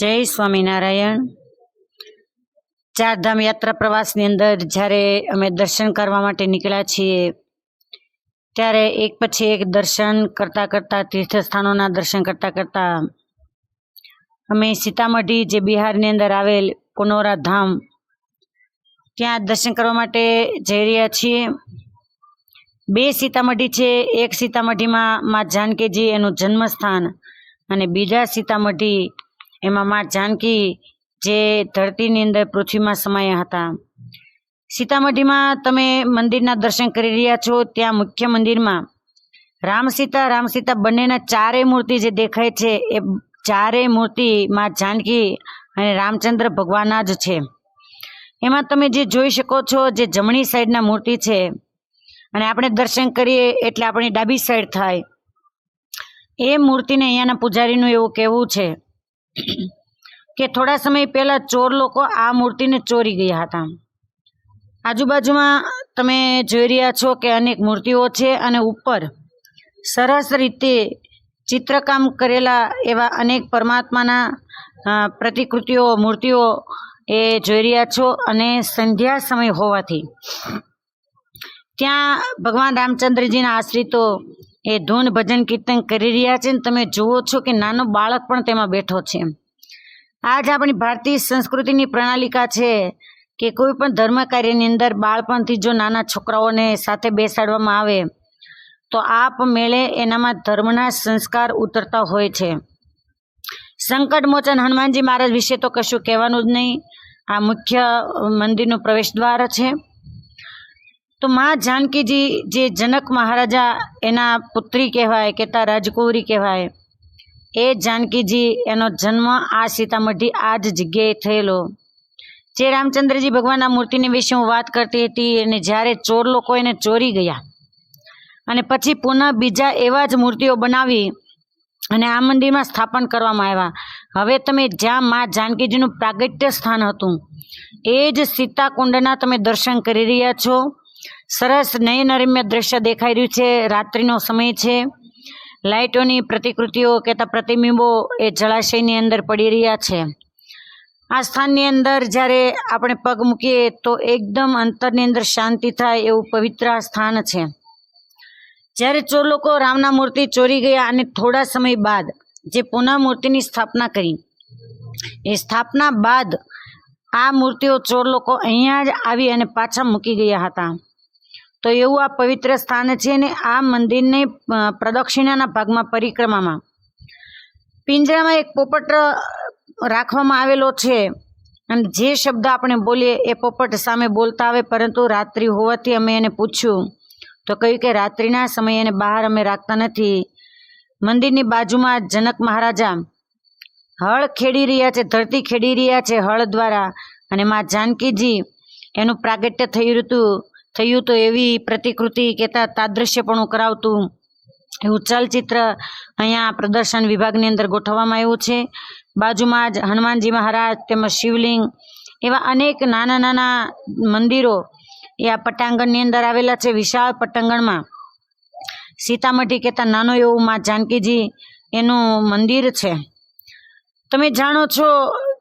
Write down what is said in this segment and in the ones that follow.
જય સ્વામિનારાયણ. ચારધામ યાત્રા પ્રવાસની અંદર જ્યારે અમે દર્શન કરવા માટે નીકળ્યા છીએ, ત્યારે એક પછી એક દર્શન કરતાં કરતાં, તીર્થસ્થાનોના દર્શન કરતાં કરતાં, અમે સીતામઢી જે બિહારની અંદર આવેલ પુનોરા ધામ, ત્યાં દર્શન કરવા માટે જઈ રહ્યા છીએ. બે સીતામઢી છે, એક સીતામઢીમાં મા જાનકીજી એનું જન્મસ્થાન અને બીજા સીતામઢી એમાં માં જાનકી જે ધરતીની અંદર પૃથ્વીમાં સમાયા હતા. સીતામઢીમાં તમે મંદિરના દર્શન કરી રહ્યા છો, ત્યાં મુખ્ય મંદિરમાં રામ સીતા રામ સીતા બંનેના ચારેય મૂર્તિ જે દેખાય છે, એ ચારેય મૂર્તિ માં જાનકી અને રામચંદ્ર ભગવાનના જ છે. એમાં તમે જે જોઈ શકો છો, જે જમણી સાઈડના મૂર્તિ છે, અને આપણે દર્શન કરીએ એટલે આપણી ડાબી સાઈડ થાય. એ મૂર્તિને અહીંયાના પૂજારીનું એવું કહેવું છે. કે થોડા સમય પહેલાં ચોર લોકો આ મૂર્તિને ચોરી ગયા હતા. આજુબાજુમાં તમે જોઈ રહ્યા છો કે અનેક મૂર્તિઓ છે અને ઉપર સરસ રીતે ચિત્રકામ કરેલા એવા અનેક પરમાત્માના પ્રતિકૃતિઓ, મૂર્તિઓ એ જોઈ રહ્યા છો અને સંધ્યા સમય હોવાથી. ત્યાં ભગવાન રામચંદ્રજીના આશ્રિતો એ ધૂન ભજન કીર્તન કરી રહ્યા છે ને તમે જુઓ છો કે નાનો બાળક પણ તેમાં બેઠો છે. આજ આપણી ભારતીય સંસ્કૃતિની પ્રણાલિકા છે કે કોઈ પણ ધર્મ કાર્યની અંદર બાળપણથી જો નાના છોકરાઓને સાથે બેસાડવામાં આવે, તો આપ મેળે એનામાં ધર્મના સંસ્કાર ઉતરતા હોય છે. સંકટ મોચન હનુમાનજી મહારાજ વિશે તો કશું કહેવાનું જ નહીં. આ મુખ્ય મંદિરનું પ્રવેશ દ્વાર છે. તો મા જાનકીજી જે જનક મહારાજા એના પુત્રી કહેવાય કેતા રાજકુંવરી કહેવાય, એ જાનકીજી એનો જન્મ આ સીતામઢી આ જ જગ્યાએ થયેલો. જે રામચંદ્રજી ભગવાનના મૂર્તિની વિશે હું વાત કરતી હતી અને જ્યારે ચોર લોકો એને ચોરી ગયા અને પછી પુનઃ બીજા એવા જ મૂર્તિઓ બનાવી અને આ મંદિરમાં સ્થાપન કરવામાં આવ્યા. હવે તમે જ્યાં મા જાનકીજીનું પ્રાગટ્ય સ્થાન હતું, એ જ સીતાકુંડના તમે દર્શન કરી રહ્યા છો. સરસ નયનરમ્ય દ્રશ્ય દેખાઈ રહ્યું છે. રાત્રિનો સમય છે. લાઇટોની પ્રતિકૃતિઓ કહેતા પ્રતિબિંબો એ જળાશયની અંદર પડી રહ્યા છે. આ સ્થાનની અંદર જ્યારે આપણે પગ મૂકીએ તો એકદમ અંતરની અંદર શાંતિ થાય એવું પવિત્ર આ સ્થાન છે. જ્યારે ચોર લોકો રામના મૂર્તિ ચોરી ગયા અને થોડા સમય બાદ જે પુનઃ મૂર્તિની સ્થાપના કરી, એ સ્થાપના બાદ આ મૂર્તિઓ ચોર લોકો અહીંયા જ આવી અને પાછા મૂકી ગયા હતા. તો એવું આ પવિત્ર સ્થાન છે ને આ મંદિરને પ્રદક્ષિણાના ભાગમાં પરિક્રમામાં. પિંજરામાં એક પોપટ રાખવામાં આવેલો છે. અને જે શબ્દ આપણે બોલીએ એ પોપટ સામે બોલતા આવે, પરંતુ રાત્રિ હોવાથી અમે એને પૂછ્યું. તો કહ્યું કે રાત્રિના સમયે એને બહાર અમે રાખતા નથી. મંદિરની બાજુમાં જનક મહારાજા હળ ખેડી રહ્યા છે, ધરતી ખેડી રહ્યા છે હળ દ્વારા. અને માં જાનકીજી એનું પ્રાગટ્ય થયું હતું. થયું તો એવી પ્રતિકૃતિ કહેતા તાદૃશ્યપણું કરાવતું એવું ચલચિત્ર અહીંયા પ્રદર્શન વિભાગની અંદર ગોઠવવામાં આવ્યું છે. બાજુમાં જ હનુમાનજી મહારાજ તેમજ શિવલિંગ એવા અનેક નાના નાના મંદિરો એ આ પટાંગણની અંદર આવેલા છે. વિશાળ પટાંગણમાં સીતામઢી કહેતા નાનો એવું માં જાનકીજી એનું મંદિર છે. તમે જાણો છો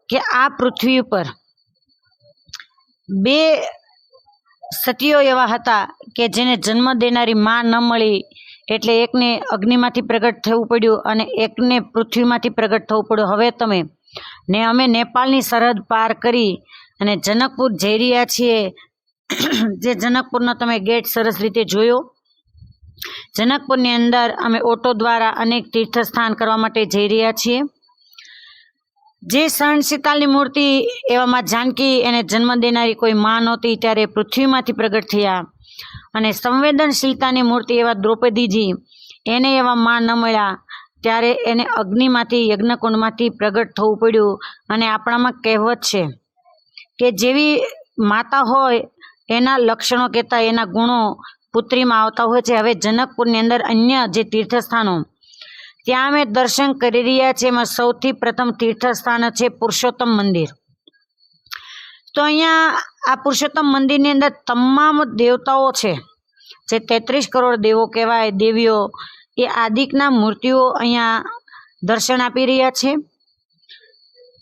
કે આ પૃથ્વી ઉપર બે સતીઓ એવા હતા કે જેને જન્મ દેનારી માં ન મળી, એટલે એકને અગ્નિમાંથી પ્રગટ થવું પડ્યું અને એકને પૃથ્વીમાંથી પ્રગટ થવું પડ્યું. હવે તમે, ને અમે નેપાળની સરહદ પાર કરી અને જનકપુર જઈ રહ્યા છીએ. જે જનકપુરનો તમે ગેટ સરસ રીતે જોયો. જનકપુરની અંદર અમે ઓટો દ્વારા અનેક તીર્થસ્થાન કરવા માટે જઈ રહ્યા છીએ. જે સહન શીતાલની મૂર્તિ એવામાં જાનકી એને જન્મ દેનારી કોઈ માં નહોતી, ત્યારે પૃથ્વીમાંથી પ્રગટ થયા. અને સંવેદનશીલતાની મૂર્તિ એવા દ્રૌપદીજી એને એવા માં ન મળ્યા, ત્યારે એને અગ્નિમાંથી, યજ્ઞકુંડમાંથી પ્રગટ થવું પડ્યું. અને આપણામાં કહેવત છે કે જેવી માતા હોય, એના લક્ષણો કહેતા એના ગુણો પુત્રીમાં આવતા હોય છે. હવે જનકપુરની અંદર અન્ય જે તીર્થસ્થાનો ત્યાં અમે દર્શન કરી રહ્યા છીએ. એમાં સૌથી પ્રથમ તીર્થસ્થાન છે પુરુષોત્તમ મંદિર. તો અહીંયા આ પુરુષોત્તમ મંદિરની અંદર તમામ દેવતાઓ છે. જે તેત્રીસ કરોડ દેવો કહેવાય, દેવીઓ, એ આદિકના મૂર્તિઓ અહીંયા દર્શન આપી રહ્યા છે.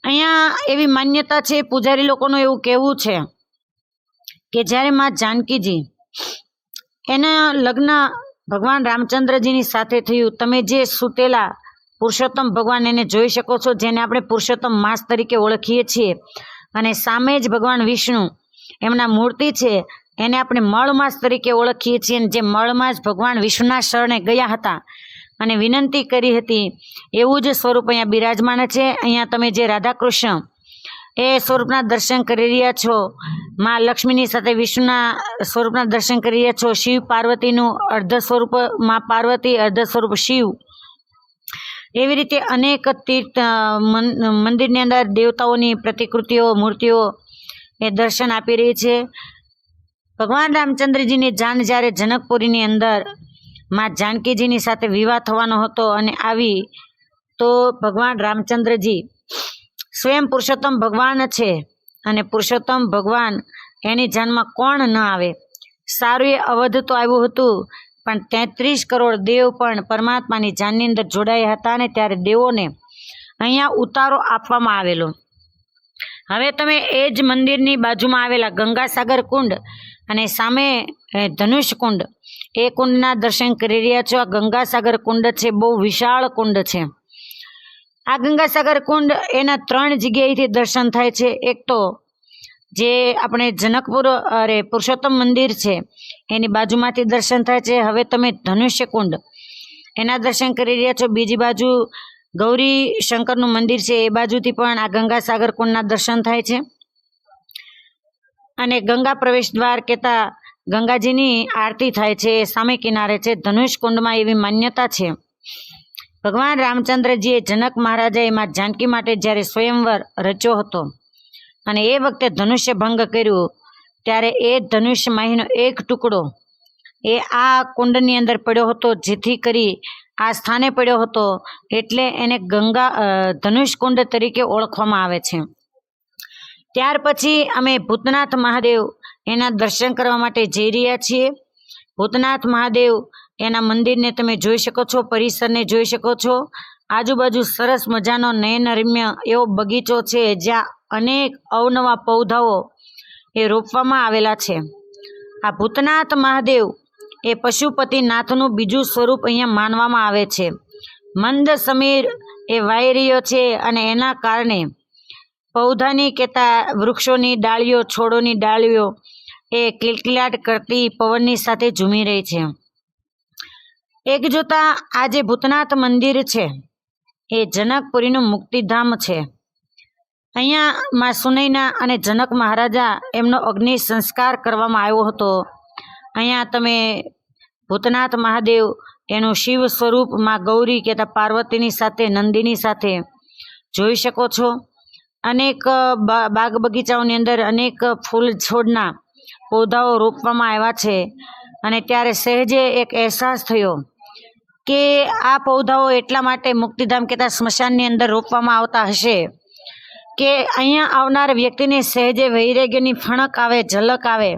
અહીંયા એવી માન્યતા છે, પૂજારી લોકોનું એવું કહેવું છે કે જ્યારે માં જાનકીજી એના લગ્ન ભગવાન રામચંદ્રજીની સાથે થયું. તમે જે સૂતેલા પુરુષોત્તમ ભગવાન એને જોઈ શકો છો, જેને આપણે પુરુષોત્તમ માસ તરીકે ઓળખીએ છીએ. અને સામે જ ભગવાન વિષ્ણુ, એમના મૂર્તિ છે, એને આપણે મળમાસ તરીકે ઓળખીએ છીએ. અને જે મળમાસ ભગવાન વિષ્ણુના શરણે ગયા હતા અને વિનંતી કરી હતી, એવું જ સ્વરૂપ અહીંયા બિરાજમાન છે. અહીંયા તમે જે રાધાકૃષ્ણ એ સ્વરૂપના દર્શન કરી રહ્યા છો. માં લક્ષ્મીની સાથે વિષ્ણુના સ્વરૂપના દર્શન કરી રહ્યા છો. શિવ પાર્વતીનું અર્ધ સ્વરૂપ, માં પાર્વતી અર્ધ સ્વરૂપ શિવ. એવી રીતે અનેક તીર્થ મંદિરની અંદર દેવતાઓની પ્રતિકૃતિઓ, મૂર્તિઓ એ દર્શન આપી રહી છે. ભગવાન રામચંદ્રજીની જાન જ્યારે જનકપુરીની અંદરમાં જાનકીજીની સાથે વિવાહ થવાનો હતો અને આવી, તો ભગવાન રામચંદ્રજી સ્વયં પુરુષોત્તમ ભગવાન છે અને પુરુષોત્તમ ભગવાન એની જાનમાં કોણ ન આવે? સારું એ અવધ તો આવ્યું હતું, પણ તેત્રીસ કરોડ દેવ પણ પરમાત્માની જાનની અંદર જોડાયા હતા ને ત્યારે દેવોને અહીંયા ઉતારો આપવામાં આવેલો. હવે તમે એ જ મંદિરની બાજુમાં આવેલા ગંગાસાગર કુંડ અને સામે ધનુષ કુંડ, એ કુંડના દર્શન કરી રહ્યા છો. આ ગંગાસાગર કુંડ છે, બહુ વિશાળ કુંડ છે. આ ગંગાસાગર કુંડ એના ત્રણ જગ્યાએથી દર્શન થાય છે. એક તો જે આપણે જનકપુર, અરે પુરુષોત્તમ મંદિર છે, એની બાજુમાંથી દર્શન થાય છે. હવે તમે ધનુષ્ય કુંડ, એના દર્શન કરી રહ્યા છો. બીજી બાજુ ગૌરી શંકરનું મંદિર છે, એ બાજુથી પણ આ ગંગાસાગર કુંડના દર્શન થાય છે. અને ગંગા પ્રવેશ દ્વાર કહેતા ગંગાજીની આરતી થાય છે સામે કિનારે છે. ધનુષ કુંડમાં એવી માન્યતા છે. ભગવાન રામચંદ્રજીએ જનક મહારાજા એમાં જાનકી માટે જ્યારે સ્વયંવર રચ્યો હતો અને એ વખતે ધનુષ્ય ભંગ કર્યું, ત્યારે એ ધનુષ્ય માહીનો એક ટુકડો એ આ કુંડની અંદર પડ્યો હતો, જેથી કરી આ સ્થાને પડ્યો હતો, એટલે એને ગંગા ધનુષ કુંડ તરીકે ઓળખવામાં આવે છે. ત્યાર પછી અમે ભૂતનાથ મહાદેવ એના દર્શન કરવા માટે જઈ રહ્યા છીએ. ભૂતનાથ મહાદેવ એના મંદિરને તમે જોઈ શકો છો, પરિસરને જોઈ શકો છો. આજુબાજુ સરસ મજાનો નયનરમ્ય એવો બગીચો છે, જ્યાં અનેક અવનવા પૌધાઓ એ રોપવામાં આવેલા છે. આ ભૂતનાથ મહાદેવ એ પશુપતિનાથનું બીજું સ્વરૂપ અહીંયા માનવામાં આવે છે. મંદ સમીર એ વાઈ રહ્યો છે અને એના કારણે પૌધાની કહેતા વૃક્ષોની ડાળીઓ, છોડોની ડાળીઓ એ કિલકિલાટ કરતી પવનની સાથે ઝૂમી રહી છે. એક જોતા આ જે ભૂતનાથ મંદિર છે, એ જનકપુરીનું મુક્તિધામ છે. અહીંયા માં સુનૈના અને જનક મહારાજા એમનો અગ્નિ સંસ્કાર કરવામાં આવ્યો હતો. અહીંયા તમે ભૂતનાથ મહાદેવ, એનું શિવ સ્વરૂપમાં ગૌરી કહેતા પાર્વતીની સાથે, નંદીની સાથે જોઈ શકો છો. અનેક બાગ બગીચાઓની અંદર અનેક ફૂલ છોડના પૌધાઓ રોપવામાં આવ્યા છે. અને ત્યારે સહેજે એક અહેસાસ થયો કે આ પૌધાઓ એટલા માટે મુક્તિધામ કહેતા સ્મશાનની અંદર રોપવામાં આવતા હશે કે અહીંયા આવનાર વ્યક્તિને સહેજે વૈરાગ્યની ફણક આવે, ઝલક આવે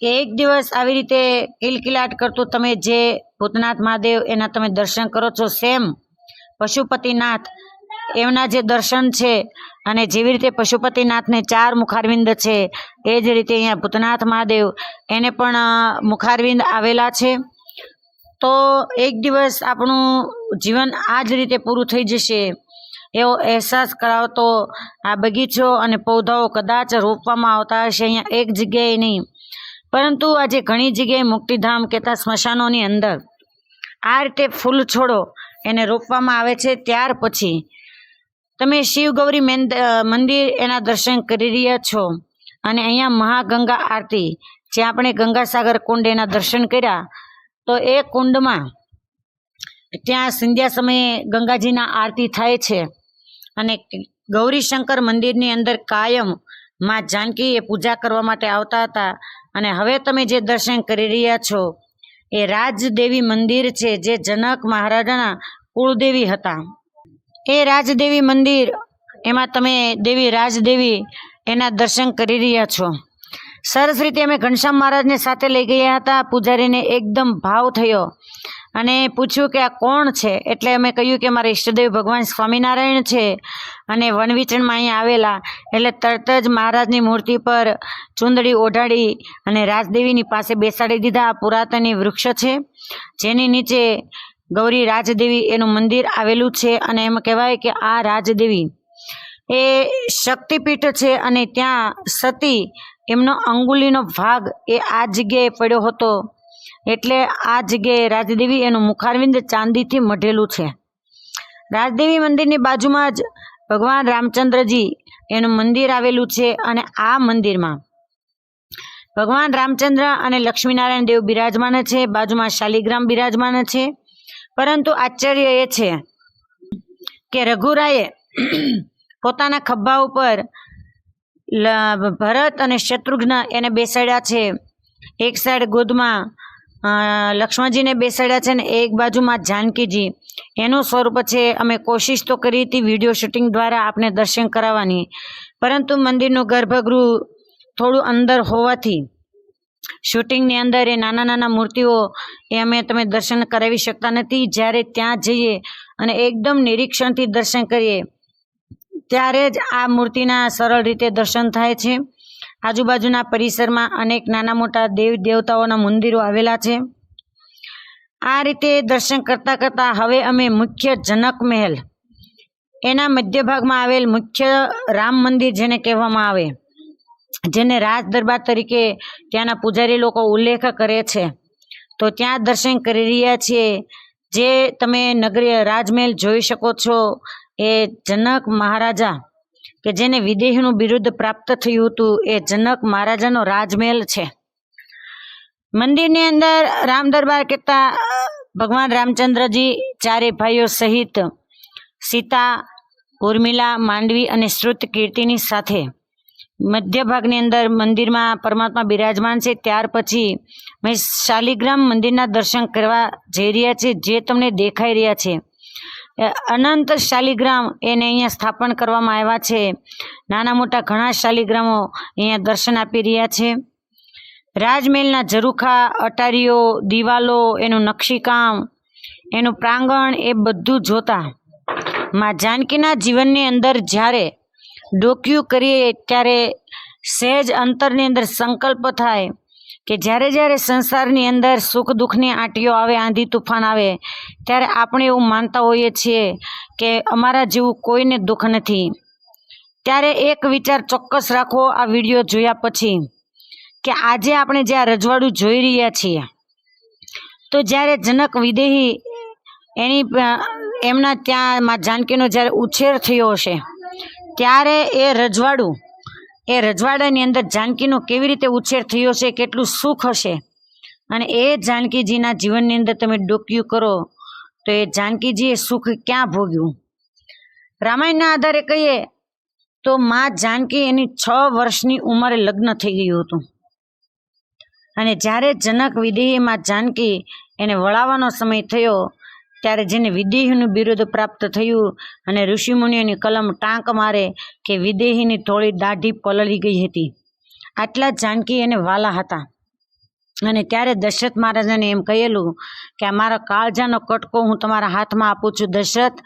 કે એક દિવસ આવી રીતે કિલકિલાટ કરતું તમે જે ભૂતનાથ મહાદેવ એના તમે દર્શન કરો છો સેમ પશુપતિનાથ એમના જે દર્શન છે અને જેવી રીતે પશુપતિનાથને ચાર મુખારવિંદ છે, એ જ રીતે અહીંયા ભૂતનાથ મહાદેવ એને પણ મુખારવિંદ આવેલા છે. તો એક દિવસ આપણું જીવન આ જ રીતે પૂરું થઈ જશે. એવો અહેસાસ કરાવતો આ બગીચો અને પૌધાઓ કદાચ રોપવામાં આવતા હશે અહીંયા એક જગ્યાએ નહીં. પરંતુ આજે ઘણી જગ્યાએ મુક્તિધામ કહેતા સ્મશાનોની અંદર. આ રીતે ફૂલ છોડો એને રોપવામાં આવે છે ત્યાર પછી. તમે શિવ ગૌરી મેન- મંદિર એના દર્શન કરી રહ્યા છો. અને અહીંયા મહાગંગા આરતી જે આપણે ગંગાસાગર કુંડ એના દર્શન કર્યા તો એ કુંડમાં ત્યાં સંધ્યા સમયે ગંગાજીના આરતી થાય છે અને ગૌરીશંકર મંદિરની અંદર કાયમમાં જાનકી પૂજા કરવા માટે આવતા હતા. અને હવે તમે જે દર્શન કરી રહ્યા છો, એ રાજદેવી મંદિર છે જે જનક મહારાજાના કુળદેવી હતા. એ રાજદેવી મંદિર, એમાં તમે દેવી રાજદેવી એના દર્શન કરી રહ્યા છો. સરસ રીતે અમે ઘનશ્યામ મહારાજને સાથે લઈ ગયા હતા. પૂજારીને એકદમ ભાવ થયો અને પૂછ્યું કે આ કોણ છે? એટલે અમે કહ્યું કે મારા ઈષ્ટદેવ ભગવાન સ્વામિનારાયણ છે અને વનવિચરણમાં અહીંયા આવેલા. એટલે તરત જ મહારાજની મૂર્તિ પર ચુંદડી ઓઢાડી અને રાજદેવીની પાસે બેસાડી દીધા. આ પુરાતની વૃક્ષ છે, જેની નીચે ગૌરી રાજદેવી એનું મંદિર આવેલું છે અને એમ કહેવાય કે આ રાજદેવી એ શક્તિપીઠ છે અને ત્યાં સતી એમનો અંગુલીનો ભાગ એ આ જગ્યાએ પડ્યો હતો. એટલે આ જગ્યાએ રાજદેવી એનું મુખારવિંદ ચાંદીથી મઢેલું છે. રાજદેવી મંદિરની બાજુમાં જ ભગવાન રામચંદ્રજી એનું મંદિર આવેલું છે અને આ મંદિરમાં ભગવાન રામચંદ્ર અને લક્ષ્મીનારાયણ દેવ બિરાજમાન છે, બાજુમાં શાલિગ્રામ બિરાજમાન છે. પરંતુ આશ્ચર્ય એ છે કે રઘુરાયે પોતાના ખભા ઉપર ભરત અને શત્રુઘ્ન એને બેસાડ્યા છે. એક સાઈડ ગોદમાં લક્ષ્મણજીને બેસાડ્યા છે ને એક બાજુમાં જાનકીજી. એનું સ્વરૂપ છે, અમે કોશિશ તો કરી હતી વીડિયો શૂટિંગ દ્વારા આપને દર્શન કરાવવાની, પરંતુ મંદિરનું ગર્ભગૃહ થોડું અંદર હોવાથી શૂટિંગની અંદર એ નાના નાના મૂર્તિઓ એ અમે તમે દર્શન કરાવી શકતા નથી. જ્યારે ત્યાં જઈએ અને એકદમ નિરીક્ષણથી દર્શન કરીએ ત્યારે જ આ મૂર્તિના સરળ રીતે દર્શન થાય છે. આજુબાજુના પરિસરમાં અનેક નાના મોટા દેવ દેવતાઓના મંદિરો આવેલા છે. આ રીતે દર્શન કરતાં કરતાં હવે અમે મુખ્ય જનક મહેલ, એના મધ્ય ભાગમાં આવેલ મુખ્ય રામ મંદિર જેને કહેવામાં આવે, જેને રાજ દરબાર તરીકે ત્યાંના પૂજારી લોકો ઉલ્લેખ કરે છે. તો ત્યાં દર્શન કરી રહ્યા છીએ. જે તમે નગરીય રાજમહેલ જોઈ શકો છો. એ જનક મહારાજા, કે જેને વિદેહીનું બિરુદ પ્રાપ્ત થયું હતું, એ જનક મહારાજાનો રાજમહેલ છે. મંદિરની અંદર રામ દરબાર કહેતા, ભગવાન રામચંદ્રજી, ચારે ભાઈઓ સહિત સીતા, ઉર્મિલા, માંડવી અને શ્રુત કીર્તિની સાથે મધ્ય ભાગની અંદર મંદિરમાં પરમાત્મા બિરાજમાન છે. ત્યાર પછી મેં શાલિગ્રામ મંદિરના દર્શન કરવા જઈ રહ્યા છે જે તમને દેખાઈ રહ્યા છે. અનંત શાલિગ્રામ એને અહીંયા સ્થાપન કરવામાં આવ્યા છે. નાના મોટા ઘણા શાલિગ્રામો અહીંયા દર્શન આપી રહ્યા છે. રાજમહેલના ઝરૂખા, અટારીઓ, દિવાલો, એનું નકશીકામ, એનું પ્રાંગણ એ બધું જોતા માં જાનકીના જીવનની અંદર જ્યારે ડોક્યું કરીએ ત્યારે સહેજ અંતરની અંદર સંકલ્પ થાય કે જ્યારે જ્યારે સંસારની અંદર સુખ દુઃખની આંટીઓ આવે, આંધી તુફાન આવે, ત્યારે આપણે એવું માનતા હોઈએ છીએ કે અમારા જેવું કોઈને દુઃખ નથી. ત્યારે એક વિચાર ચોક્કસ રાખો આ વીડિયો જોયા પછી કે આજે આપણે જે આ રજવાડું જોઈ રહ્યા છીએ, તો જ્યારે જનક વિદેહી એની એમના ત્યાં જાનકીનો જ્યારે ઉછેર થયો હશે, ત્યારે એ રજવાડું એ રજવાડાની અંદર જાનકીનો કેવી રીતે ઉછેર થયો છે, કેટલું સુખ હશે? અને એ જાનકીજીના જીવનની અંદર તમે ડોક્યું કરો, તો એ જાનકીજીએ સુખ ક્યાં ભોગ્યું? રામાયણના આધારે કહીએ તો માં જાનકી એની છ વર્ષની ઉંમરે લગ્ન થઈ ગયું હતું. અને જ્યારે જનક વિદેહી માં જાનકી એને વળાવવાનો સમય થયો ત્યારે જેને વિદેહીનું બિરુદ પ્રાપ્ત થયું અને ઋષિમુનિઓની કલમ ટાંક મારે કે વિદેહીની થોડી દાઢી પલળી ગઈ હતી. આટલા જાનકી એને વાલા હતા. અને ત્યારે દશરથ મહારાજાને એમ કહેલું કે આ મારા કાળજાનો કટકો હું તમારા હાથમાં આપું છું. દશરથ,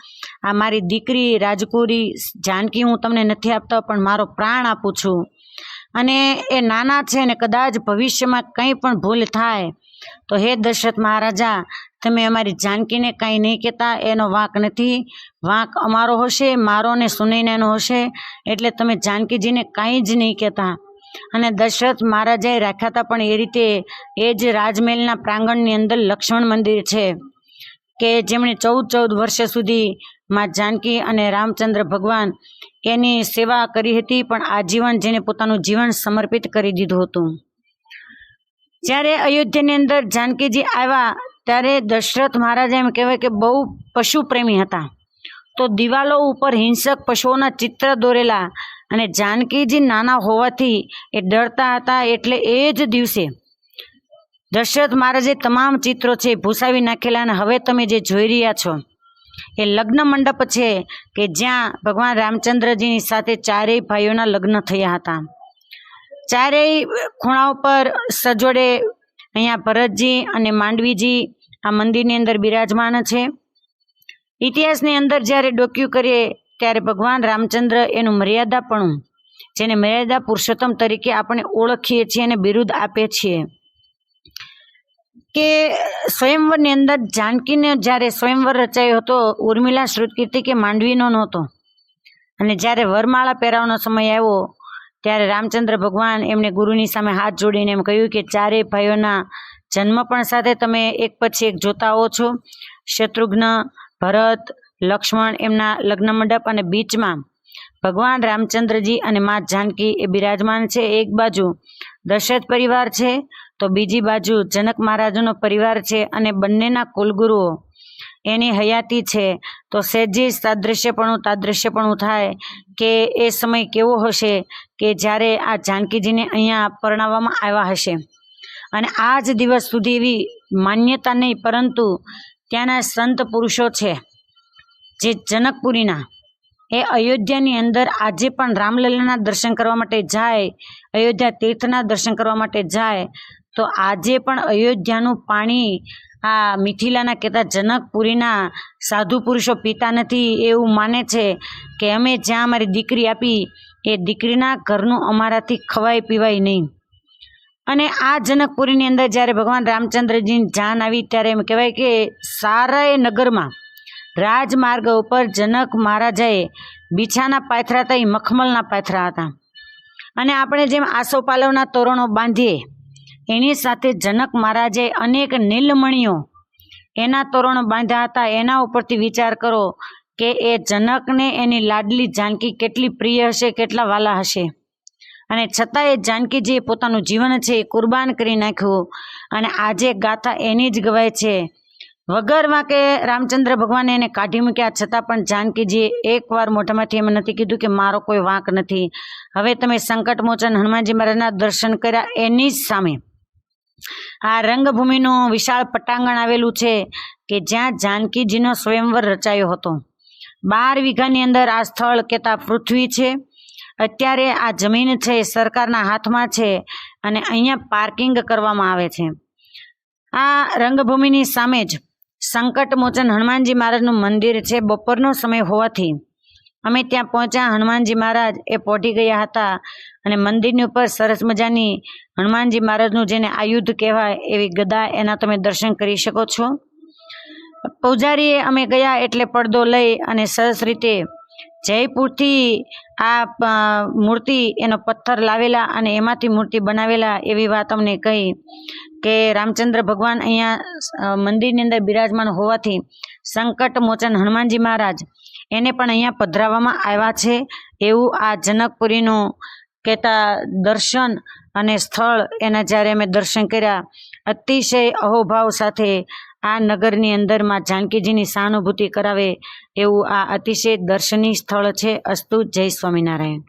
આ મારી દીકરી રાજકુરી જાનકી હું તમને નથી આપતો, પણ મારો પ્રાણ આપું છું. અને એ નાના છે ને કદાચ ભવિષ્યમાં કંઈ પણ ભૂલ થાય તો હે દશરથ મહારાજા તમે અમારી જાનકીને કાંઈ નહીં કહેતા, એનો વાંક નથી. વાંક અમારો હશે, મારો ને સુનૈનાનો હશે, એટલે તમે જાનકીજીને કાંઈ જ નહીં કહેતા. અને દશરથ મહારાજાએ રાખ્યા હતા, પણ એ રીતે એ જ રાજમહેલના પ્રાંગણની અંદર લક્ષ્મણ મંદિર છે, કે જેમણે ચૌદ ચૌદ વર્ષ સુધી માં જાનકી અને રામચંદ્ર ભગવાન એની સેવા કરી હતી, પણ આજીવન જેને પોતાનું જીવન સમર્પિત કરી દીધું હતું. જ્યારે અયોધ્યાની અંદર જાનકીજી આવ્યા ત્યારે દશરથ મહારાજ એમ કહેવાય કે બહુ પશુપ્રેમી હતા. તો દિવાલો ઉપર હિંસક પશુઓના ચિત્ર દોરેલા અને જાનકીજી નાના હોવાથી એ ડરતા હતા એટલે એ જ દિવસે દશરથ મહારાજે તમામ ચિત્રો છે ભૂસાવી નાખેલા અને હવે તમે જે જોઈ રહ્યા છો, એ લગ્ન મંડપ છે કે જ્યાં ભગવાન રામચંદ્રજીની સાથે ચારેય ભાઈઓના લગ્ન થયા હતા. ચારેય ખૂણા ઉપર સજોડે અહીંયા ભરતજી અને માંડવીજી આ મંદિરની અંદર બિરાજમાન છે. ઇતિહાસની અંદર જ્યારે ડોક્યુ કરીએ ત્યારે ભગવાન રામચંદ્ર એનું મર્યાદાપણું, જેને મર્યાદા પુરુષોત્તમ તરીકે આપણે ઓળખીએ છીએ અને બિરુદ આપીએ છીએ. કે સ્વયંવરની અંદર જાનકીને જ્યારે સ્વયંવર રચાયો હતો, ઉર્મિલા શ્રુતકીર્તિ કે માંડવીનો નહોતો. અને જ્યારે વરમાળા પહેરાવાનો સમય આવ્યો, ત્યારે રામચંદ્ર ભગવાન એમને ગુરુની સામે હાથ જોડીને એમ કહ્યું કે ચારેય ભાઈઓના જન્મ પણ સાથે તમે એક પછી એક જોતા આવો છો. શત્રુઘ્ન, ભરત, લક્ષ્મણ એમના લગ્ન મંડપ અને બીચમાં ભગવાન રામચંદ્રજી અને મા જાનકી એ બિરાજમાન છે. એક બાજુ દશરથ પરિવાર છે, તો બીજી બાજુ જનક મહારાજનો પરિવાર છે અને બંનેના કુલગુરુઓ એની હયાતી છે. તો સહેજી તાદ્રશ્યપણું તાદ્રશ્યપણું થાય કે એ સમય કેવો હશે કે જ્યારે આ જાનકીજીને અહીંયા પરણાવવામાં આવ્યા હશે? અને આ જ દિવસ સુધી એવી માન્યતા નહીં, પરંતુ ત્યાંના સંત પુરુષો છે, જે જનકપુરીના. એ અયોધ્યાની અંદર આજે પણ રામલલ્લાના દર્શન કરવા માટે જાય, અયોધ્યા તીર્થના દર્શન કરવા માટે જાય, તો આજે પણ અયોધ્યાનું પાણી આ મિથિલાના કહેતા જનકપુરીના સાધુ પુરુષો પીતા નથી એવું માને છે કે અમે જ્યાં અમારી દીકરી આપી, એ દીકરીના ઘરનું અમારાથી ખવાય પીવાય નહીં. અને આ જનકપુરીની અંદર જ્યારે ભગવાન રામચંદ્રજીની જાન આવી, ત્યારે એમ કહેવાય કે સારાએ નગરમાં રાજમાર્ગ ઉપર જનક મહારાજાએ બીછાના પાથરા હતા એ મખમલના પાથરા હતા. અને આપણે જેમ આસોપાલવના તોરણો બાંધીએ, એની સાથે જનક મહારાજે અનેક નીલમણીઓ એના તોરણો બાંધ્યા હતા. એના ઉપરથી વિચાર કરો કે એ જનકને એની લાડલી જાનકી કેટલી પ્રિય હશે, કેટલા વાલા હશે. અને છતાંય જાનકીજીએ પોતાનું જીવન છે એ કુરબાન કરી નાખ્યું અને આજે ગાથા એની જ ગવાય છે. વગર વાંકે રામચંદ્ર ભગવાને એને કાઢી મૂક્યા છતાં પણ જાનકીજીએ એકવાર મોઢામાંથી એમ નથી કીધું કે મારો કોઈ વાંક નથી. હવે તમે સંકટ મોચન હનુમાનજી મહારાજના દર્શન કર્યા એની જ સામે. આ રંગભૂમિનું વિશાળ પટાંગણ આવેલું છે કે જ્યાં જાનકીજીનો સ્વયંવર રચાયો હતો. બાર વીઘાની અંદર આ સ્થળ કહેતા પૃથ્વી છે. અત્યારે આ જમીન છે, એ સરકારના હાથમાં છે અને અહીંયા પાર્કિંગ કરવામાં આવે છે. આ રંગભૂમિની સામે જ સંકટમોચન હનુમાનજી મહારાજનું મંદિર છે, બપોરનો સમય હોવાથી. અમે ત્યાં પહોંચ્યા, હનુમાનજી મહારાજ એ પહોંચી ગયા હતા અને મંદિરની ઉપર સરસ મજાની હનુમાનજી મહારાજનું જેને આયુધ કહેવાય એવી ગદા એના તમે દર્શન કરી શકો છો. પૂજારીએ અમે ગયા એટલે પડદો લઈ અને સરસ રીતે જયપુરથી આ મૂર્તિ, એનો પથ્થર લાવેલા અને એમાંથી મૂર્તિ બનાવેલા એવી વાત અમને કહી કે રામચંદ્ર ભગવાન અહીંયા મંદિરની અંદર બિરાજમાન હોવાથી સંકટ મોચન હનુમાનજી મહારાજ એને પણ અહીંયા પધરાવવામાં આવ્યા છે. એવું આ જનકપુરીનું કહેતા દર્શન અને સ્થળ એના જ્યારે અમે દર્શન કર્યા, અતિશય અહોભાવ સાથે આ નગરની અંદરમાં જાનકીજીની સહાનુભૂતિ કરાવે એવું આ અતિશય દર્શનીય સ્થળ છે અસ્તુ જય સ્વામિનારાયણ.